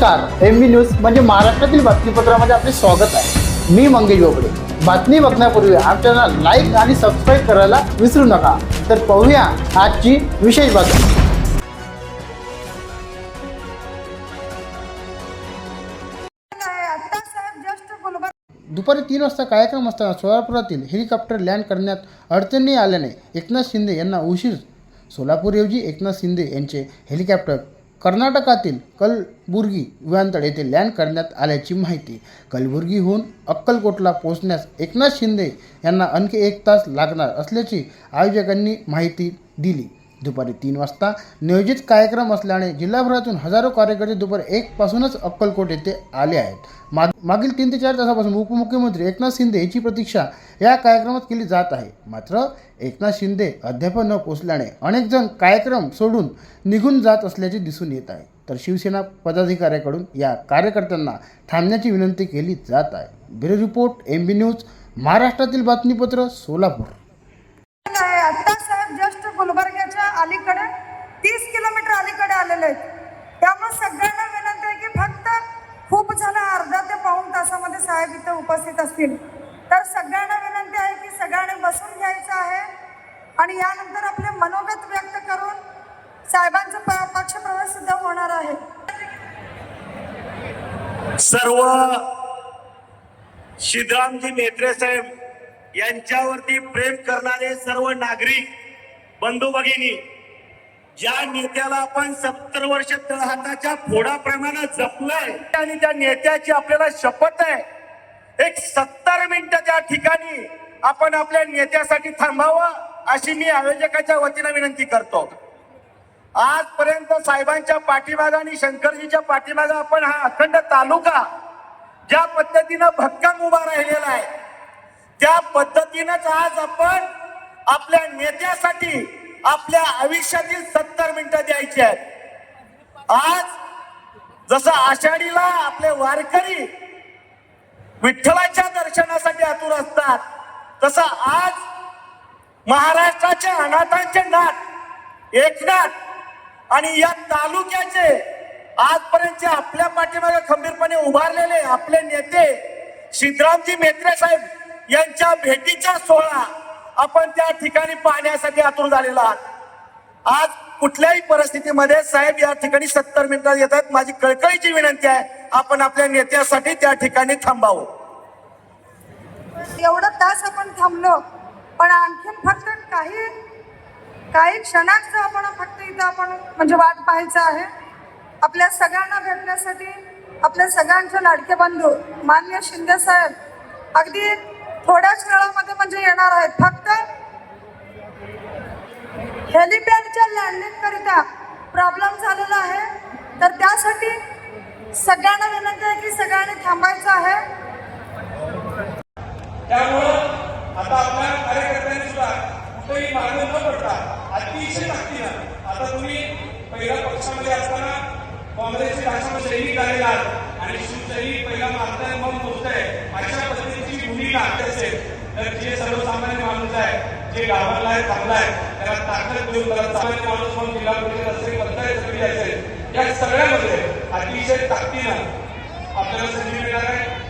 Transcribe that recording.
नमस्कार M B news म्हणजे महाराष्ट्रातील बातमीपत्रामध्ये आपले स्वागत आहे. मी मंगेश बोबडे. बातमी बघण्यापूर्वी आमच्या लाईक आणि सबस्क्राईब करायला विसरू नका. तर पाहूया आजची विशेष बातमी. दुपारी तीन वाजता कार्यक्रम असताना सोलापुरातील हेलिकॉप्टर लँड करण्यात अडचणी आल्याने एकनाथ शिंदे यांना उशीर. सोलापूरऐवजी एकनाथ शिंदे यांचे हेलिकॉप्टर कर्नाटकातील कलबुर्गी विमानतळ येथे लँड करण्यात आल्याची माहिती. कलबुर्गीहून अक्कलकोटला पोहोचण्यास एकनाथ शिंदे यांना आणखी एक तास लागणार असल्याची आयोजकांनी माहिती दिली. दुपारी तीन वाजता. नियोजित कार्यक्रम असल्याने जिल्हाभरातून हजारो कार्यकर्ते दुपारी एकपासूनच अक्कलकोट येथे आले आहेत. माग मागील तीन ते चार तासापासून उपमुख्यमंत्री एकनाथ शिंदे यांची प्रतीक्षा या कार्यक्रमात केली जात आहे. मात्र एकनाथ शिंदे अद्याप न पोचल्याने अनेकजण कार्यक्रम सोडून निघून जात असल्याचे दिसून येत आहे. तर शिवसेना पदाधिकाऱ्याकडून या कार्यकर्त्यांना थांबण्याची विनंती केली जात आहे. Bureau report M B news महाराष्ट्रातील बातमीपत्र सोलापूर आहे आता साहेब जस्ट गुलबर्ग्याच्या अलीकडे तीस किलोमीटर अलीकडे आलेले आहेत सगळ्यांना विनंती आहे की फक्त खूप झालं अर्धा ते पाऊण तासामध्ये साहेब इथे उपस्थित असतील. तर सगळ्यांना विनंती आहे की सगळ्यांनी बसून घ्यायचं आहे. आणि यानंतर आपले मनोगत व्यक्त करून साहेबांचा पक्षप्रवेश सुद्धा होणार आहे. सर्व श्रीरामजी मेत्रे साहेब यांच्यावरती प्रेम करणारे सर्व नागरिक बंधू भगिनी ज्या नेत्याला आपण सत्तर वर्ष तळहाताच्या फोडाप्रमाणे जपलंय आणि त्या नेत्याची आपल्याला शपथ आहे एक सत्तर मिनिट त्या ठिकाणी आपण आपल्या नेत्यासाठी थांबावं अशी मी आयोजकाच्या वतीनं विनंती करतो. आजपर्यंत साहेबांच्या पाठीमागा आणि शंकरजीच्या पाठीमागं आपण हा अखंड तालुका ज्या पद्धतीनं भक्कम उभा राहिलेला आहे त्या पद्धतीनंच आज आपण आपल्या नेत्यासाठी आपल्या आयुष्यातील सत्तर मिनिटं द्यायची आहेत. आज जसं आषाढीला आपले वारकरी विठ्ठलाच्या दर्शनासाठी आतुर असतात तसं आज महाराष्ट्राचे अनाथांचे नाथ एकनाथ आणि या तालुक्याचे आजपर्यंतचे आपल्या पाठीमागे खंबीरपणे उभारलेले आपले नेते सिद्धरामजी मेत्रे साहेब यांच्या भेटीचा सोहळा आपण त्या ठिकाणी पाहण्यासाठी आतुर झालेला आहात. आज कुठल्याही परिस्थितीमध्ये साहेब या ठिकाणी सत्तर मिनिटात येतात. माझी कळकळीची विनंती आहे आपण आपल्या नेत्यासाठी त्या ठिकाणी थांबावं. एवढं तास आपण थांबलो पण आणखीन फक्त काही काही क्षणांचं आपण फक्त इथं आपण म्हणजे वाट पाहायचं आहे. आपल्या सगळ्यांना भेटण्यासाठी आपल्या सगळ्यांचे लाडके बंधू मान्य शिंदे साहेब अगदी थोड्याच वेळामध्ये म्हणजे येणार आहेत. फक्त हेलिपॅडच्या लँडिंग करिता प्रॉब्लेम झालेला आहे. तर त्यासाठी सगळ्यांना विनंती आहे की सगळ्यांनी थांबायचं आहे. त्यामुळं आता आपल्या कार्यकर्त्यांनी सुद्धा कुठेही मागे न पडता अतिशय ताकदीनं आता तुम्ही पहिल्या पक्षामध्ये असताना काँग्रेसची भाषा सैनिक झालेला आहात आणि शिवसैनिक पहिला मारताय मग मोजताय पद्धतीची भूमिका आपली असेल तर जे सर्वसामान्य माणूस आहे जे गावाला घाबरलाय थांबलाय त्याला ताकद देऊन त्याला सामान्य माणूस म्हणून जिल्हा परिषद असेल पंचायत समिती असेल या सगळ्यामध्ये अतिशय ताकदीनं आपल्याला संधी मिळणार आहे.